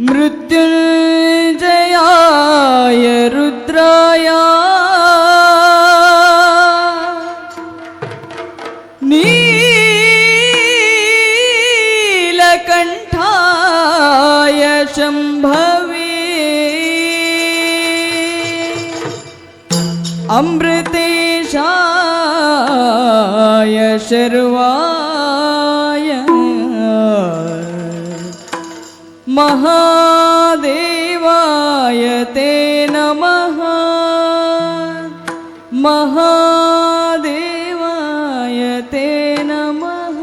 मृत्युञ्जयाय रुद्राय। नीलकण्ठाय शम्भवे। अमृतेशाय शर्वाय महादेवाय ते नमः। महादेवाय ते नमः।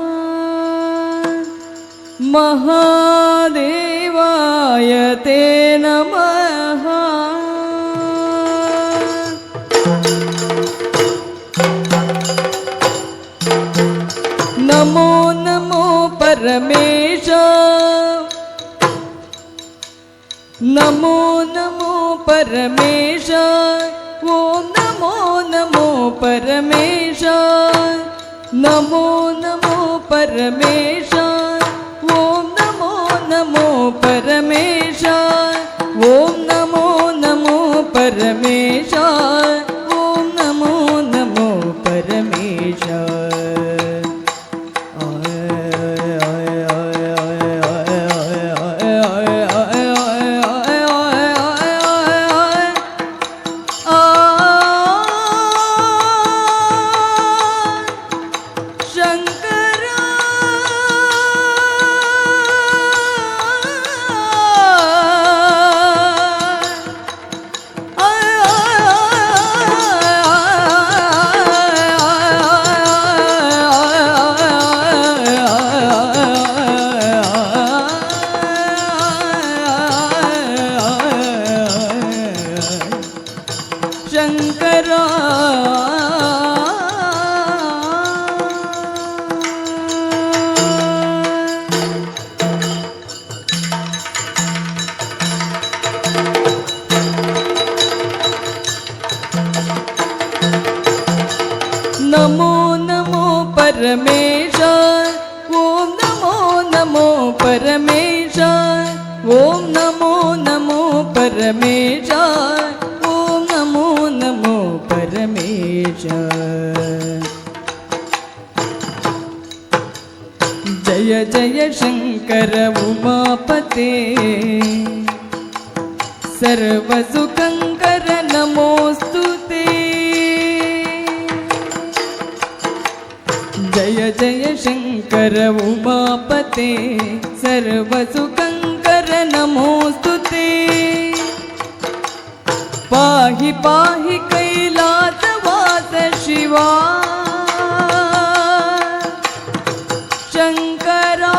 महादेवाय ते नमः। नमो नमो परमेश परमेश नमो नमो परमेश नमो नमो परमेश ॐ नमो नमो परमेश ॐ नमो नमो परमेश ॐ नमो नमो परमेश शङ्करा नमो नमो परमेश ॐ नमो नमो परमेश ॐ नमो नमो परमेश जय जय शङ्कर उमापते। नमोऽस्तु ते। जय जय शङ्कर उमापते। सर्वसुखङ्कर नमोऽस्तु ते। पाहि पाहि कैलासवास शिवाय शंकरा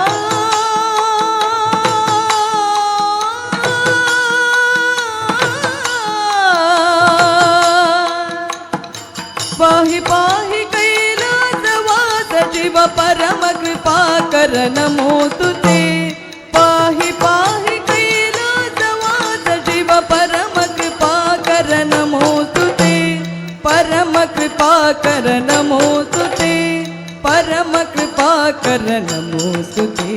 पाहि पाहि कैलासवास शिव परम कृपा कर नमो तु नमोऽस्तु ते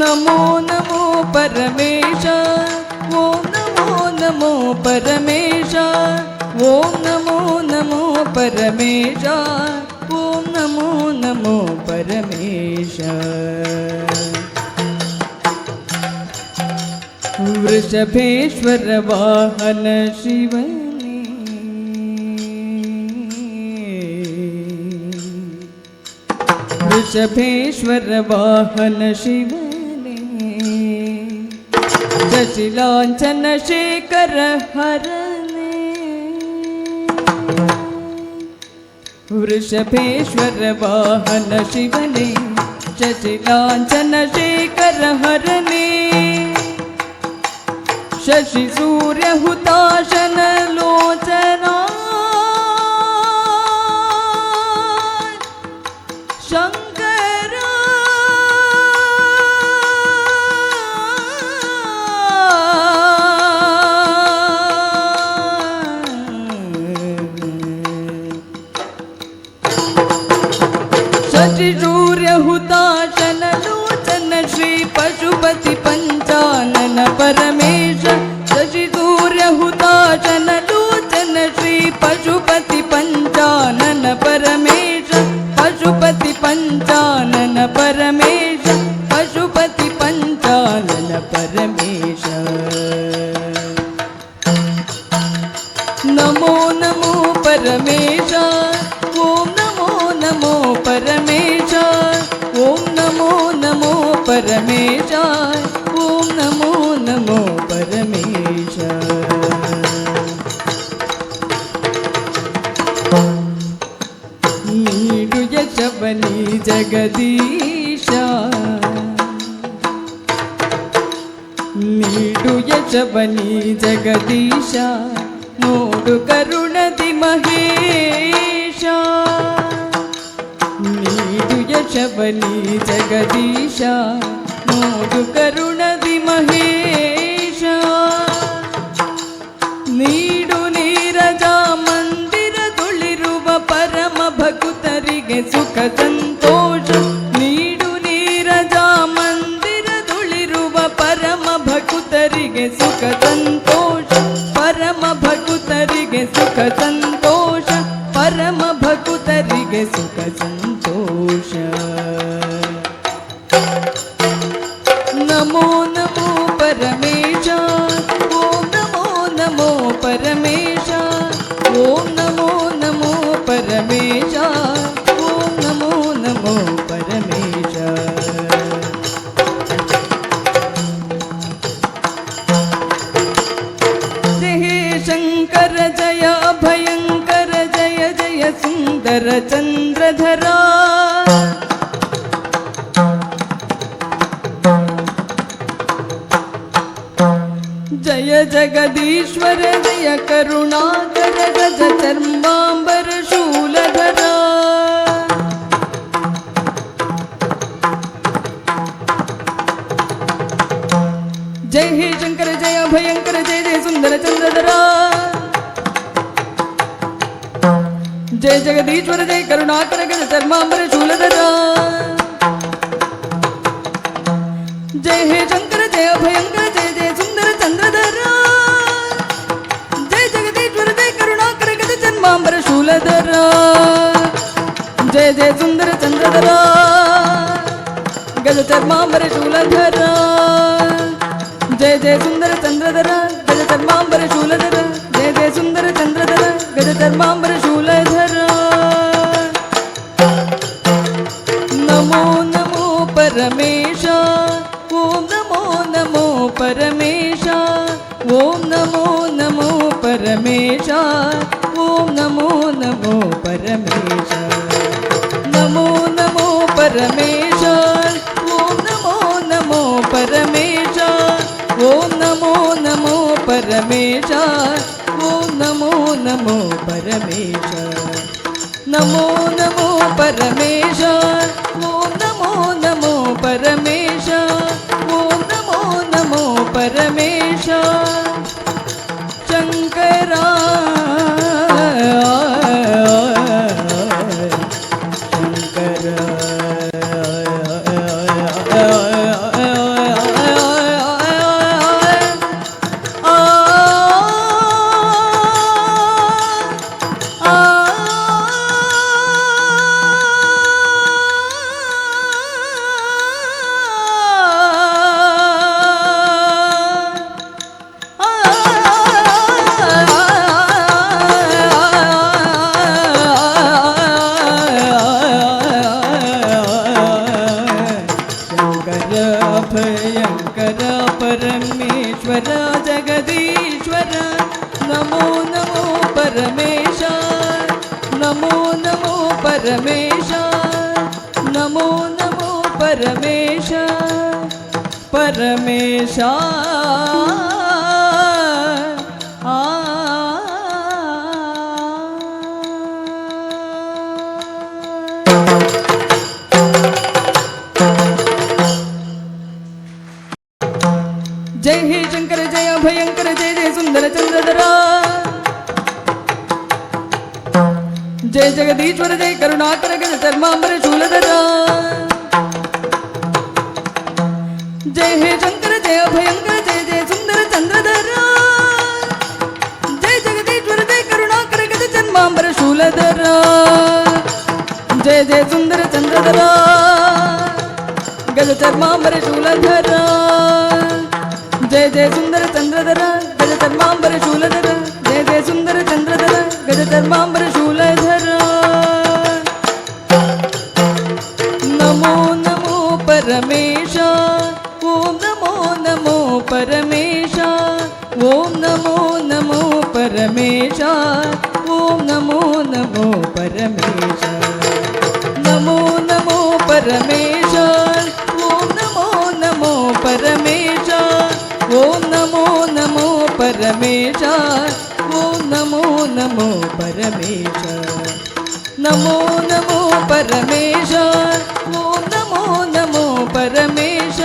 नमो नमो परमेश ॐ नमो नमो परमेश ॐ नमो नमो परमेश। ॐ नमो नमो परमेश वृषभेश्वर वाहन शिवने वाहन शिवने। शशिलाञ्छन शेखर हरने। वृषभेश्वर वाहन शिवने शशिलाञ्छन शेखर हरने। शशि सूर्य हुताशन लोचना शशि दूर्यता च लोचन श्री पञ्चानन परमेश। शशिदूर्युता च न लोचन श्री पञ्चानन परमेश पशुपति पञ्चानन परमेश। జగదీశ నీడు యశబని జగదీశ నోడు కరుణది మహేష నీడు యశబని జగదీశ నోడు కరుణది మహేష ಪರಮ ಭಕುತರಿಗೆ ಸುಖ ಸಂತೋಷ ಪರಮ ಭಕುತರಿಗೆ ಸುಖ ಸಂತೋಷ ಪರಮ ಭಕುತರಿಗೆ ಸುಖ जय जगदीश्वर, जय करुणाकर गज चर्माम्बर शूलधरा। जय हे शंकर, जय भयंकर जय जय सुंदर चंद्रधरा। जय जगदीश्वर, जय करुणाकर गज चर्मांबर शूलधरा। जय हे शंकर, जय भयंकर మూలధరో? జయ జయ సుందర చంద్రధరో? గజ చర్మాంబర శూలధరో? జయ జయ సుందర చంద్రధర గజ చర్మాంబర శూలధర? జయ జయ సుందర చంద్రధర గజ చర్మాంబర శూలధర? నమో నమో పరమేశ ఓం నమో నమో పరమేశ ఓం నమో నమో పరమేశ పరమేశ నమో నమో పరమేశ ఓం నమో నమో పరమేశ ఓం నమో నమో పరమేశ ఓం నమో నమో పరమేశ నమో నమో పరమేశ ఓం నమో నమో పరమేశ ఓం నమో नमो परमेश, नमो नमो परमेश परमेश। जय हे शंकर, जय भयंकर जय जय सुंदर चंद्रधरा। जय जगदीश्वर, जय करुणाकर गज चर्मांबर शूलधरा जय हे शंकर, जय भयंकर जय जय सुंदर चंद्रधरा जय जगदीश्वर, जय करुणाकर गज चर्मांबर शूलधरा जय जय सुंदर चंद्रधरा गज चर्मांबर शूलधरा जय जय सुंदर चंद्रधर गज चर्मांबर शूलधर जय जय सुंदर चंद्रधर गज चर्मांबर नमो नमो परमेश परमेश ॐ नमो नमो परमेश ॐ नमो नमो परमेश नमो नमो परमेश ॐ नमो नमो परमेश ॐ नमो नमो परमेश ॐ नमो नमो परमेश नमो नमो परमेश ॐ परमेश